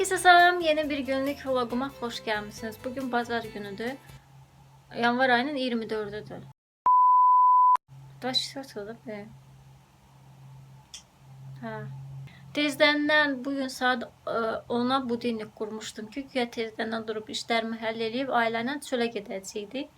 Herkese selam. Yeni bir günlük vloguma hoş gelmişsiniz. Bugün pazar günüdür. Yanvar ayının 24'üdür. Daş satıldı be. Ha. Tezdən bugün saat e, 10'a budilnik qurmuşdum ki, güya tezdən durub işlərimi həll edib ailə çölə gedəcəkdik.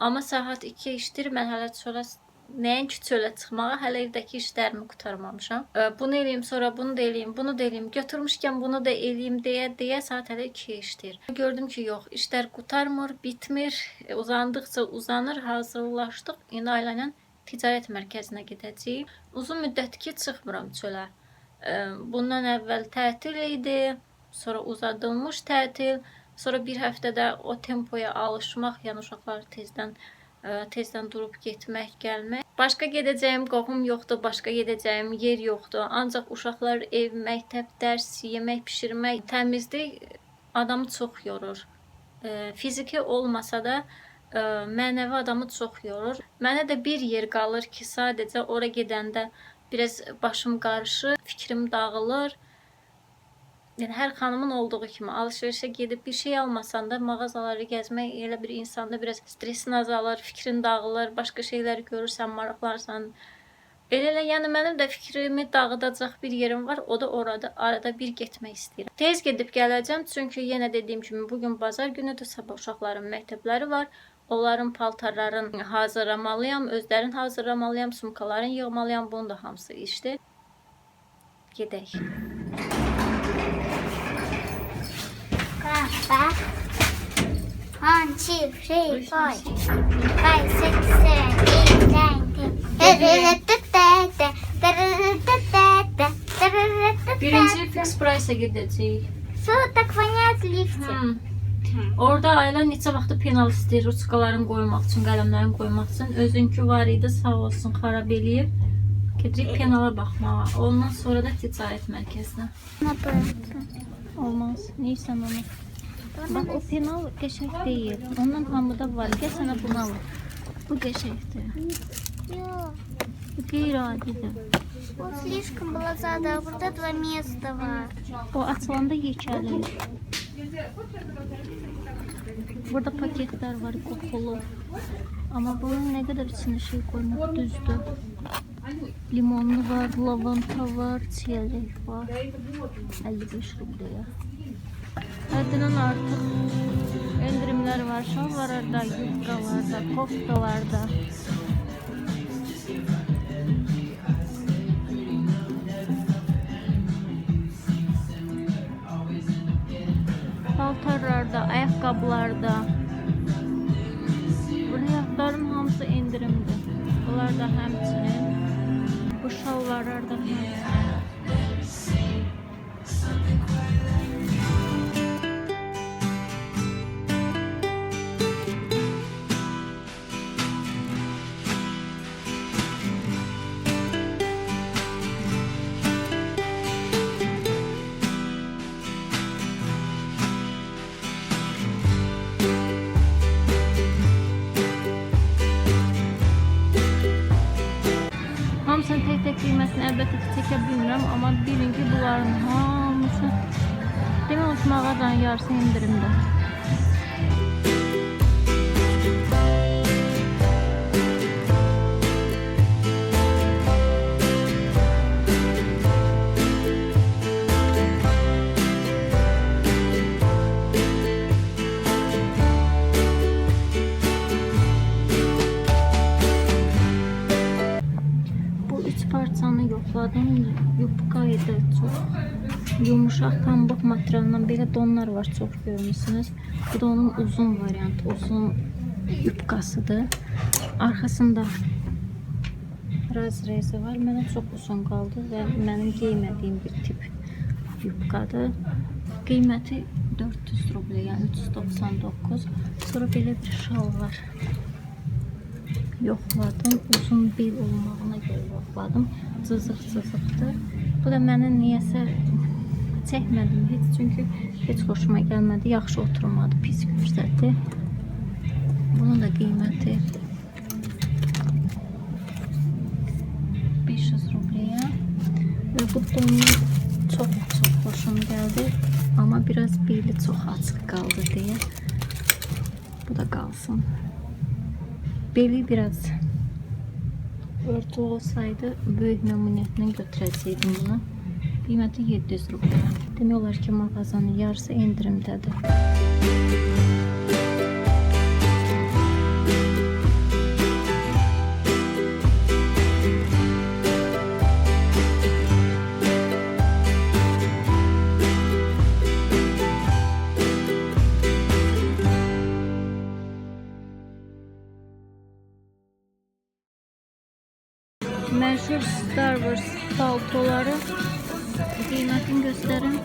Amma saat 2 işdir, mən hələ çölə nəinki çölə çıxmağa, hələ evdəki işlərimi qurtarmamışam. Bunu eləyim, sonra bunu da eləyim, bunu da eləyim. Götürmüşkən bunu da eləyim deyə deyə saat hələ 2 işdir. Gördüm ki, yox, işlər qurtarmır, bitmir. E, Uzandıqca uzanır, hazırlaşdıq. İndi ailə ilə ticarət mərkəzinə gedəcəyik. Uzun müddətdir ki, çıxmıram çölə. Bundan əvvəl tətil idi, sonra uzadılmış tətil, sonra bir həftədə o tempoya alışmaq, yəni uşaqlar tezdən tezdən durub getmək, gəlmək. Başqa gedəcəyim qohum yoxdur, başqa gedəcəyim yer yoxdur. Ancaq uşaqlar ev, məktəb, dərs, yemək bişirmək, təmizlik adamı çox yorur. Fiziki olmasa da mənəvi adamı çox yorur. Mənə də bir yer qalır ki, sadəcə ora gedəndə biraz başım qarışır, fikrim dağılır. Yəni hər xanımın olduğu kimi alış-verişə gedib bir şey almasan da mağazaları gəzmək elə bir insanda biraz stressin azalır, fikrin dağılır, başqa şeyləri görürsən, maraqlanırsan. Elə elə yəni mənim də fikrimi dağıdacaq bir yerim var. O da orada arada bir getmək istəyirəm. Tez gedib gələcəm çünki yenə dediyim kimi bu gün bazar günüdür, sabah uşaqların məktəbləri var. Onların paltarlarını hazırlamalıyam, özlərini hazırlamalıyam, sumkalarını yığmalıyam. Bunun da hamısı işdir. Gedək. Bak. One, two, three, four, five, six, seven, eight, nine, ten. Birinci fix price'a gidəcəyik. So, tak понять. Orada ailə neçə vaxtı penal istəyir, ruçkalarını qoymaq üçün, qələmlərini qoymaq üçün. Özünkü var idi, sağ olsun, xarab eləyib. Gedirik penala baxmağa. Ondan sonra da ticarət mərkəzinə. Olmaz. Neysən onu? Bak o penal qəşəng deyil. Ondan hamıda var. Gəl sənə bunu alım. Bu qəşəngdir. Bu qeyri-adidir. Вот слишком было задо, а вот два места var. O açılanda yekəlir. Burada paketler var kokulu. Ama bunun ne kadar içine şey koymak düzdü. Limonlu var, lavanta var, çiyələk var. 55 rublaya. Həddindən artıq endirimlər var. Şalvarlarda, yufkalarda, koftalarda. paltarlarda, ayakkabılarda. Bu riyakların hamısı indirimdir. Bunlar da həmçinin. Bu şalvarlar da həmçinin. Donlar var çox görmüsünüz. Bu da onun uzun variantı, uzun yupqasıdır. Arxasında razrezi var. Mənə çox uzun qaldı və mənim giymədiyim bir tip yupqadır. Qiyməti 400 rubl, yəni 399. Sonra belə bir şal var yoxladım. Uzun bel olmağına görə yoxladım. Cızıq-cızıqdır. Bu da mənə niyəsə çəkmədim heç çünki heç xoşuma gəlmədi. Yaxşı oturmadı, pis göstərdi. Bunun da qiyməti 500 rubləyə. Və bu donu çox çox xoşum gəldi. Amma biraz beli çox açıq qaldı deyə bu da qalsın. Beli biraz örtü olsaydı böyük nümunəsindən götürəcəydim bunu. Qiyməti 700 rupiya. Demək olar ki, mağazanın yarısı endirimdədir. Məşhur Star Wars paltoları qiymətini göstərin.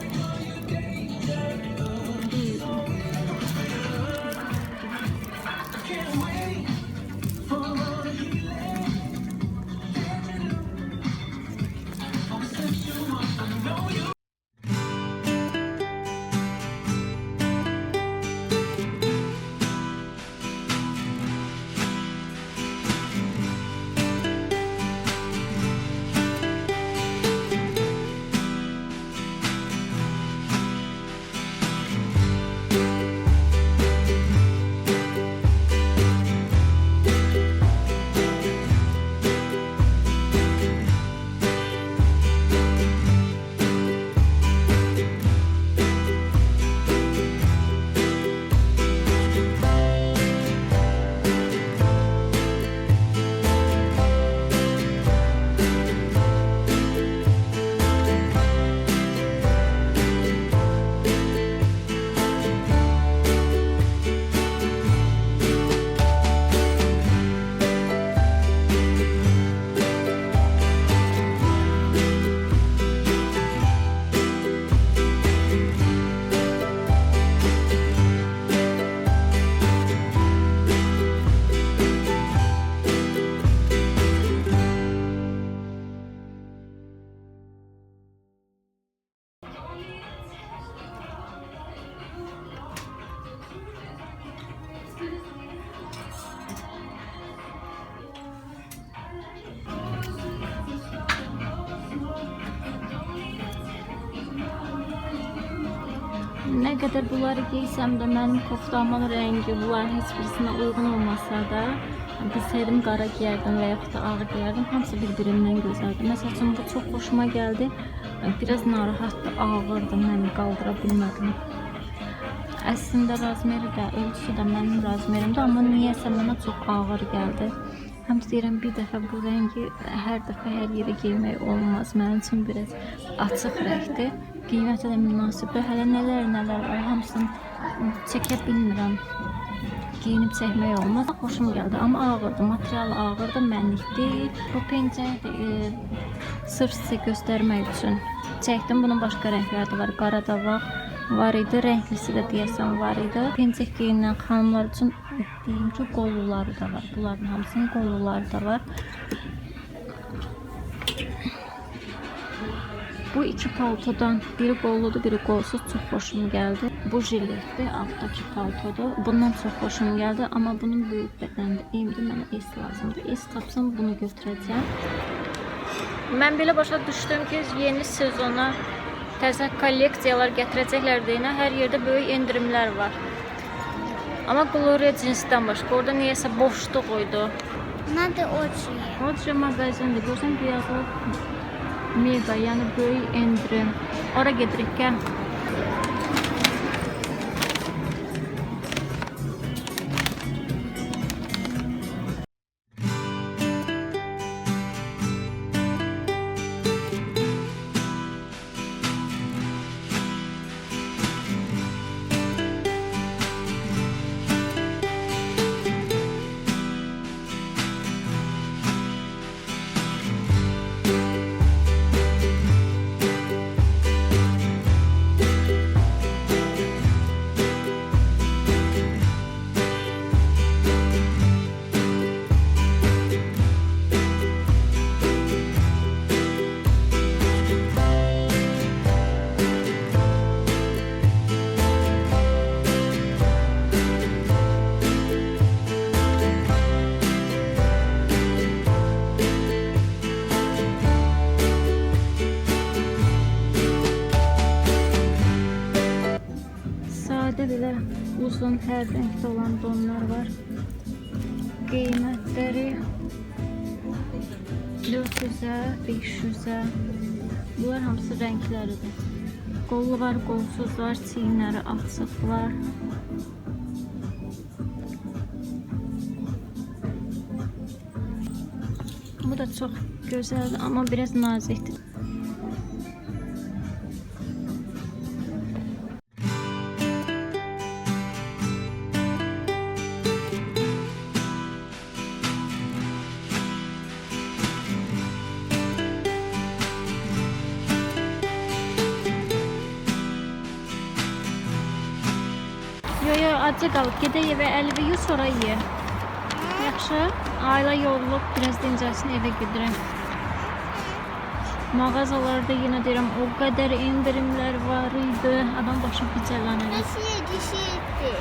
Nə qədər bunları giysəm də mənim koftamın rəngi bunların heç birisinə uyğun olmasa da bilsəydim qara giyərdim və yaxud da ağ giyərdim. Hamısı bir-birindən gözəldir. Məsəl üçün bu çox xoşuma gəldi. Biraz narahatdı, ağırdı, mən qaldıra bilmədim. Əslində razmeri də, ölçüsü də mənim razmerimdir, amma niyəsə mənə çox ağır gəldi. Həm deyirəm bir dəfə bu rəngi hər dəfə hər yerə geymək olmaz. Mənim üçün biraz açıq rəngdir. Qiyməti də münasibdir. Hələ nələr nələr var, hamısını çəkə bilmirəm. Giyinib çəkmək olmaz. Xoşum gəldi, amma ağırdı. Material ağırdı, mənlik deyil. Bu pencəyi e, sırf sizə göstərmək üçün çəkdim. Bunun başqa rəngləri də var. Qara da var. Var idi, rənglisi də deyəsən var idi. Pencək geyinən xanımlar üçün deyim ki, qolluları da var. Bunların hamısının qolluları da var. Bu iki paltodan biri qollulu, biri qolsuz çox xoşum gəldi. Bu jiletdə altdakı paltoda bundan çox xoşum gəldi, amma bunun böyük bədəndə indi mənə S lazımdır. S tapsam bunu götürəcəm. Mən belə başa düşdüm ki, yeni sezona təzə kolleksiyalar gətirəcəklər deyinə hər yerdə böyük endirimlər var. Amma Gloria cinsdən başqa orada niyəsə boşluq oydu. Nədir Oci? Oci mağazində görsən bu yazılıb mega, yəni böyük endirim. Ora gedirik, 500-ə. Bunlar hamısı rəngləridir. Qollu var, qolsuz var, çiyinləri açıq var. Bu da çox gözəldir, amma biraz nazikdir. yaxşı qalıb. Gedək evə 50 sonra yeyə. Yaxşı. Ailə yorulub, biraz dincəlsin, evə gedirəm. Mağazalarda yenə deyirəm, o qədər indirimlər var idi. Adam başı gicələnir. Her şeye düşüktü.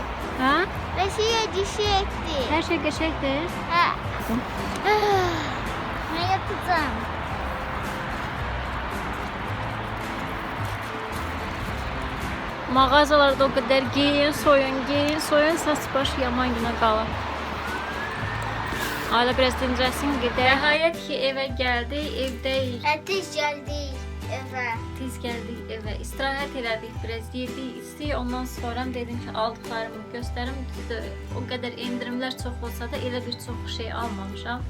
Hə? Her şeye düşüktü. Hər şey qəşəngdir. Hə. Bakalım. Ne yapacağım? Mağazalarda o qədər giyin, soyun, giyin, soyun, saç baş yaman günə qalır. Ailə biraz dincəlsin, gedək. Nəhayət ki, evə gəldik, evdəyik. Ateş geldi eve. Tez gəldik evə, istirahət elədik, biraz yedik, içdik. Ondan sonra dedim ki, aldıqlarımı göstərim. Düzdür, O qədər endirimlər çox olsa da elə bir çox şey almamışam.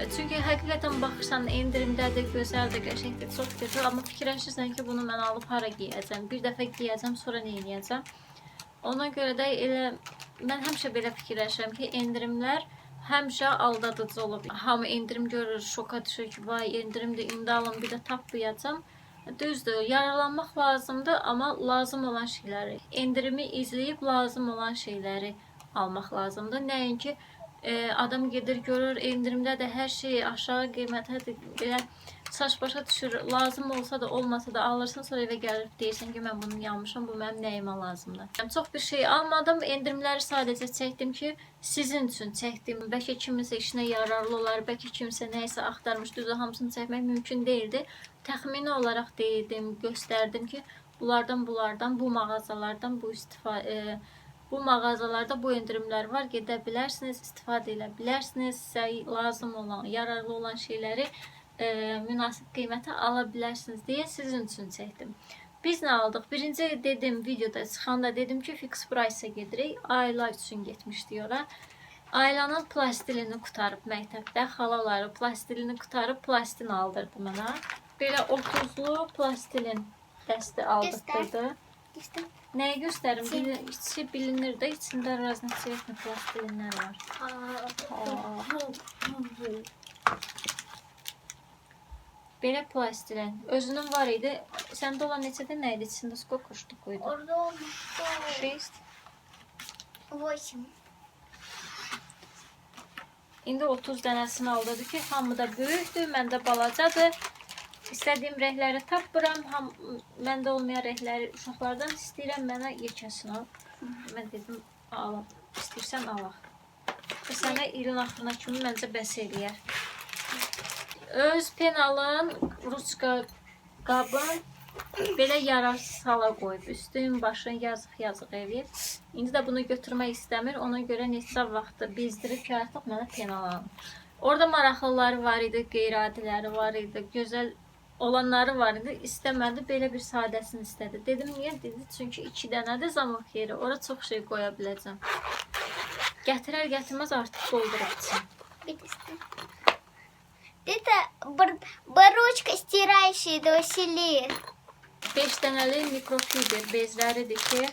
E, Çünki həqiqətən baxırsan, endirimdədir, gözəldir, qəşəngdir, çox gözəl, amma fikirləşirsən ki, bunu mən alıb hara geyəcəm? Bir dəfə geyəcəm, sonra nə edəcəm? Ona görə də elə mən həmişə belə fikirləşirəm ki, endirimlər həmişə aldadıcı olub. Hamı endirim görür, şoka düşür ki, vay endirimdir, indi alım, bir də tapmayacam. Düzdür, yararlanmaq lazımdır, amma lazım olan şeyləri, endirimi izləyib lazım olan şeyləri almaq lazımdır. Nəinki e, adam gedir görür endirimdə də hər şey aşağı qiymətədir. Belə saç başa düşür. Lazım olsa da olmasa da alırsan sonra evə gəlib deyirsən ki, mən bunu yanmışam, bu mənim nəyimə lazımdır. Yəni, çox bir şey almadım. Endirimləri sadəcə çəkdim ki, sizin üçün çəkdim. Bəlkə kiminsə işinə yararlı olar, bəlkə kimsə nəyisə axtarmış. Düzdür, hamısını çəkmək mümkün deyildi. Təxmini olaraq deyildim, göstərdim ki, bunlardan, bunlardan, bu mağazalardan bu istifadə e, bu mağazalarda bu endirimlər var. Gedə bilərsiniz, istifadə edə bilərsiniz. Sizə lazım olan, yararlı olan şeyləri e, münasib qiymətə ala bilərsiniz deyə sizin üçün çəkdim. Biz nə aldıq? Birinci dedim videoda çıxanda dedim ki, fix price-a gedirik. Ailə üçün getmişdik ora. Ailənin plastilini qutarıb məktəbdə xalaları plastilini qutarıb plastin aldırdı mənə. Belə 30-lu plastilin dəsti aldırdı. işte. Neye gösteririm? Şey- Bil, içi şey bilinir de içinde razını şey çeşitli plastilinler var. Aa. Belə plastilen. Özünün var idi. Səndə olan neçədə nə idi? İçində skok koydu. Orada olmuştu. Şest. 8. İndi 30 dənəsini aldırdı ki, hamı da böyükdür, məndə balacadır. İstədiyim rəngləri tapmıram. Ham məndə olmayan rəngləri uşaqlardan istəyirəm, mənə yekəsini al. Mən dedim, alım. İstəyirsən alaq. Və sənə ilin axırına kimi məncə bəs eləyər. Öz penalın ruçka qabın belə yararsız hala qoyub. Üstün, başın yazıq-yazıq eləyib. İndi də bunu götürmək istəmir. Ona görə neçə vaxtı bezdirib ki, artıq mənə penal alın. Orada maraqlıları var idi, qeyri-adiləri var idi, gözəl olanları var idi. İstəmədi, belə bir sadəsini istədi. Dedim, niyə? Dedi, çünki 2 dənədir zamok yeri. Ora çox şey qoya biləcəm. Gətirər gətirməz artıq doldurub içim. Битисты. Это бар- барочка стирающая до усилия. 5 dənəli mikrofiber bezləridir ki,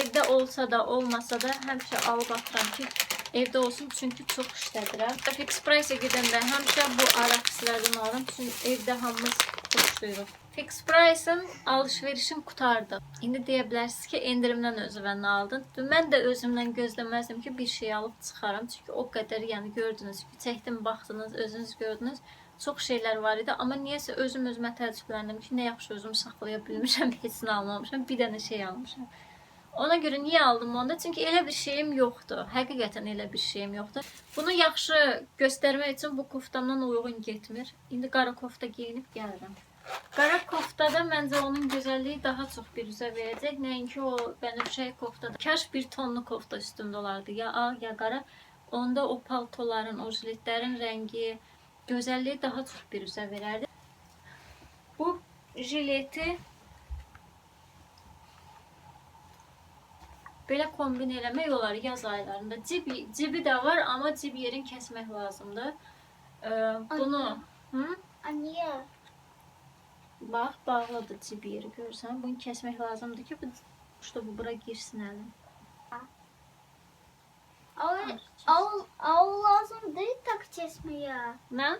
evdə olsa da, olmasa da həmişə alıb atıram ki, evdə olsun çünki çox işlədirəm. Fix price-a gedəndə həmişə bu araxislərdən alıram çünki evdə hamımız xoşlayırıq. Fix price-ın alış-verişim qutardı. İndi deyə bilərsiniz ki, endirimdən özüvən aldın. Mən də özümdən gözləməzdim ki, bir şey alıb çıxaram. Çünki o qədər, yəni gördünüz ki, çəkdim, baxdınız, özünüz gördünüz. Çox şeylər var idi, amma niyəsə özüm özümə təəccübləndim ki, nə yaxşı özümü saxlaya bilmişəm, heç nə almamışam, bir dənə şey almışam. Ona görə niyə aldım onda? Çünki elə bir şeyim yoxdur. Həqiqətən elə bir şeyim yoxdur. Bunu yaxşı göstərmək üçün bu koftamdan uyğun getmir. İndi qara kofta geyinib gəlirəm. Qara koftada məncə onun gözəlliyi daha çox bir üzə verəcək. Nəinki o bənövşə koftada. Kaş bir tonlu kofta üstümdə olardı. Ya ağ ya qara. Onda o paltoların, o jiletlərin rəngi, gözəlliyi daha çox bir üzə verərdi. Bu jileti belə kombin eləmək olar yaz aylarında. Cib, cibi də var, amma cib yerin kəsmək lazımdır. Ee, bunu hı? A niye? Bax, bağlıdır cib yeri görürsən. Bunu kəsmək lazımdır ki, bu işte bu bura girsin. Av, av, av lazım değil tak çesmeye. Nə?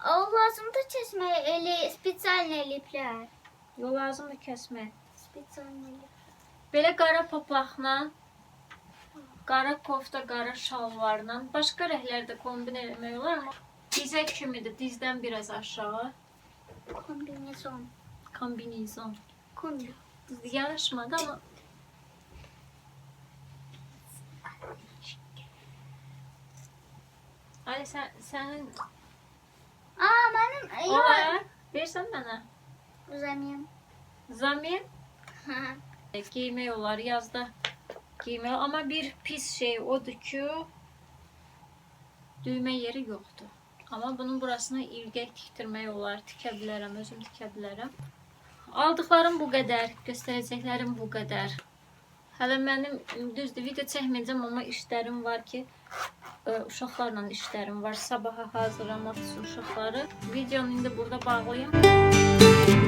Av lazım da çesmeye eli spesialne lipler. Yol lazımdır kəsmək. Spesialne lip. Belə qara paplaqla, qara kofta, qara şalvarla, başqa rənglərdə kombin eləmək olar, amma dizə kimidir, dizdən biraz aşağı. Kombinezon. Kombinizon. Kombi. Yaraşmadı ama Ali sen senin Aa benim ya. olar versən mənə. Uzanayım. Zamin giymək olar yazda giymək amma bir pis şey odur ki düymə yeri yoxdur. Amma bunun burasını ilgək tikdirmək olar. Tikə bilərəm, özüm tikə bilərəm. Aldıqlarım bu qədər, göstərəcəklərim bu qədər. Hələ mənim düzdür video çəkməyəcəm, amma işlərim var ki, ə, uşaqlarla işlərim var. Sabaha hazırlamaq üçün uşaqları. Videonu indi burada bağlayım.